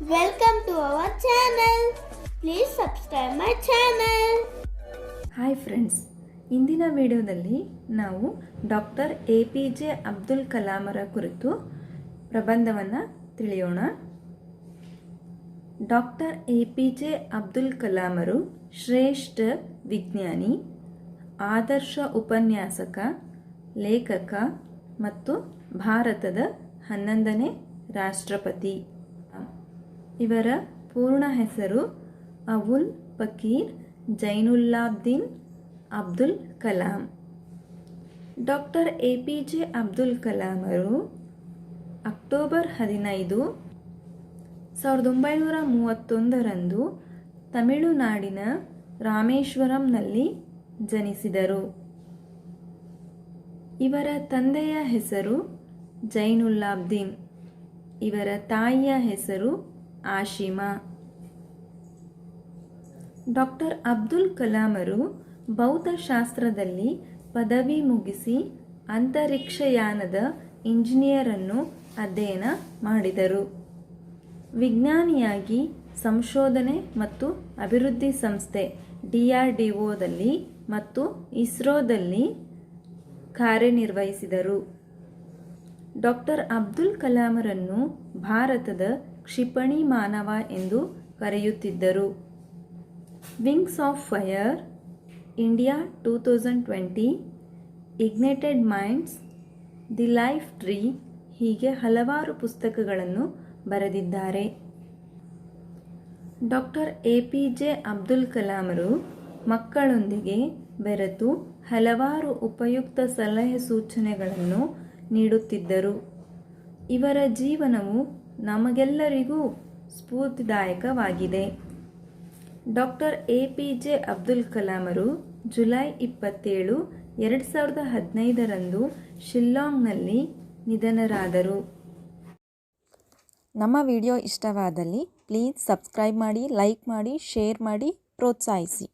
Welcome to our channel. Please subscribe my channel. Hi friends ಇಂದಿನ ವಿಡಿಯೋದಲ್ಲಿ ನಾವು doctor A P J Abdul ಕಲಾಮರ ಕುರಿತು ಪ್ರಬಂಧವನ್ನು ತಿಳಿಯೋಣ doctor A P J Abdul ಕಲಾಮರು ಶ್ರೇಷ್ಠ ವಿಜ್ಞಾನಿ, ಆದರ್ಶ ಉಪನ್ಯಾಸಕ, ಲೇಖಕ ಮತ್ತು ಭಾರತದ ಹನ್ನೊಂದನೇ ರಾಷ್ಟ್ರಪತಿ ಇವರ ಪೂರ್ಣ ಹೆಸರು Avul Pakir Jainulabdeen Abdul Kalam. Doctor A P J Abdul ಕಲಾಮರು October ಹದಿನೈದು, ಸಾವಿರದ ಒಂಬೈನೂರ ಮೂವತ್ತೊಂದರಂದು ತಮಿಳುನಾಡಿನ ರಾಮೇಶ್ವರಂನಲ್ಲಿ ಜನಿಸಿದರು. ಇವರ ತಂದೆಯ ಹೆಸರು ಜೈನುಲ್ಲಾಬ್ದೀನ್, ಇವರ ತಾಯಿಯ ಹೆಸರು ಆಶಿಮಾ. ಡಾಕ್ಟರ್ ಅಬ್ದುಲ್ ಕಲಾಮರು ಭೌತಶಾಸ್ತ್ರದಲ್ಲಿ ಪದವಿ ಮುಗಿಸಿ ಅಂತರಿಕ್ಷಯಾನದ ಇಂಜಿನಿಯರನ್ನು ಅಧ್ಯಯನ ಮಾಡಿದರು. ವಿಜ್ಞಾನಿಯಾಗಿ ಸಂಶೋಧನೆ ಮತ್ತು ಅಭಿವೃದ್ಧಿ ಸಂಸ್ಥೆ ಡಿಆರ್ಡಿಒದಲ್ಲಿ ಮತ್ತು ಇಸ್ರೋದಲ್ಲಿ ಕಾರ್ಯನಿರ್ವಹಿಸಿದರು. ಡಾಕ್ಟರ್ ಅಬ್ದುಲ್ ಕಲಾಮರನ್ನು ಭಾರತದ ಕ್ಷಿಪಣಿ ಮಾನವ ಎಂದು ಕರೆಯುತ್ತಿದ್ದರು. Wings of fire India two thousand twenty ignited minds the life tree ಹೀಗೆ ಹಲವಾರು ಪುಸ್ತಕಗಳನ್ನು ಬರೆದಿದ್ದಾರೆ. Doctor A P J Abdul ಕಲಾಮರು ಮಕ್ಕಳೊಂದಿಗೆ ಬೆರೆತು ಹಲವಾರು ಉಪಯುಕ್ತ ಸಲಹೆ ಸೂಚನೆಗಳನ್ನು ನೀಡುತ್ತಿದ್ದರು. ಇವರ ಜೀವನವು ನಮಗೆಲ್ಲರಿಗೂ ಸ್ಫೂರ್ತಿದಾಯಕವಾಗಿದೆ. Doctor A P J Abdul ಕಲಾಮರು July ಇಪ್ಪತ್ತೇಳು, ಎರಡು ಸಾವಿರದ ಹದಿನೈದರಂದು ಶಿಲ್ಲಾಂಗ್ನಲ್ಲಿ ನಿಧನರಾದರು. ನಮ್ಮ ವಿಡಿಯೋ ಇಷ್ಟವಾದಲ್ಲಿ ಪ್ಲೀಸ್ ಸಬ್ಸ್ಕ್ರೈಬ್ ಮಾಡಿ, ಲೈಕ್ ಮಾಡಿ, ಶೇರ್ ಮಾಡಿ, ಪ್ರೋತ್ಸಾಹಿಸಿ.